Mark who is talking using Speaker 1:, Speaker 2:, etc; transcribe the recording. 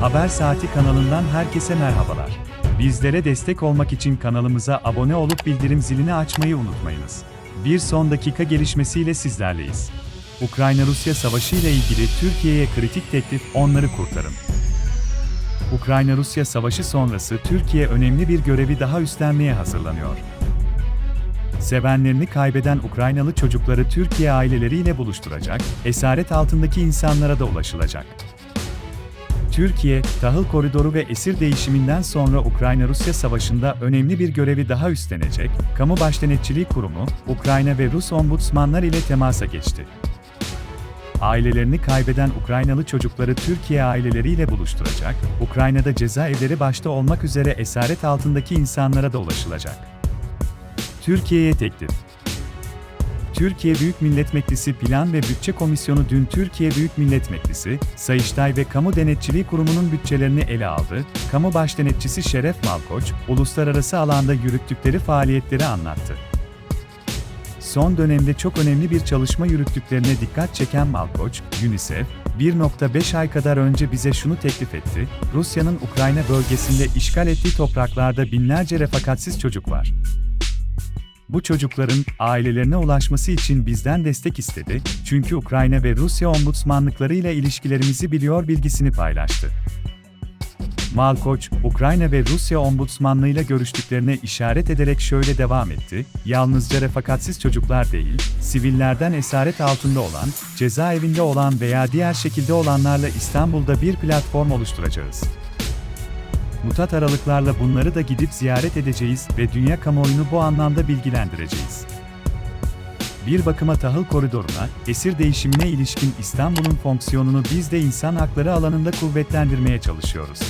Speaker 1: Haber Saati kanalından herkese merhabalar. Bizlere destek olmak için kanalımıza abone olup bildirim zilini açmayı unutmayınız. Bir son dakika gelişmesiyle sizlerleyiz. Ukrayna-Rusya savaşı ile ilgili Türkiye'ye kritik teklif onları kurtarın. Ukrayna-Rusya savaşı sonrası Türkiye önemli bir görevi daha üstlenmeye hazırlanıyor. Sevenlerini kaybeden Ukraynalı çocukları Türkiye aileleriyle buluşturacak, esaret altındaki insanlara da ulaşılacak. Türkiye, tahıl koridoru ve esir değişiminden sonra Ukrayna-Rusya savaşında önemli bir görevi daha üstlenecek, Kamu Başdenetçiliği Kurumu, Ukrayna ve Rus ombudsmanlar ile temasa geçti. Ailelerini kaybeden Ukraynalı çocukları Türkiye aileleriyle buluşturacak, Ukrayna'da cezaevleri başta olmak üzere esaret altındaki insanlara da ulaşılacak. Türkiye'ye teklif Türkiye Büyük Millet Meclisi Plan ve Bütçe Komisyonu dün Türkiye Büyük Millet Meclisi, Sayıştay ve Kamu Denetçiliği Kurumu'nun bütçelerini ele aldı, Kamu Başdenetçisi Şeref Malkoç, uluslararası alanda yürüttükleri faaliyetleri anlattı. Son dönemde çok önemli bir çalışma yürüttüklerine dikkat çeken Malkoç, UNICEF, 1.5 ay kadar önce bize şunu teklif etti, Rusya'nın Ukrayna bölgesinde işgal ettiği topraklarda binlerce refakatsiz çocuk var. Bu çocukların ailelerine ulaşması için bizden destek istedi, çünkü Ukrayna ve Rusya ombudsmanlıklarıyla ilişkilerimizi biliyor bilgisini paylaştı. Malkoç, Ukrayna ve Rusya ombudsmanlığıyla görüştüklerine işaret ederek şöyle devam etti, yalnızca refakatsiz çocuklar değil, sivillerden esaret altında olan, cezaevinde olan veya diğer şekilde olanlarla İstanbul'da bir platform oluşturacağız. Mutat aralıklarla bunları da gidip ziyaret edeceğiz ve dünya kamuoyunu bu anlamda bilgilendireceğiz. Bir bakıma tahıl koridoruna, esir değişimine ilişkin İstanbul'un fonksiyonunu biz de insan hakları alanında kuvvetlendirmeye çalışıyoruz.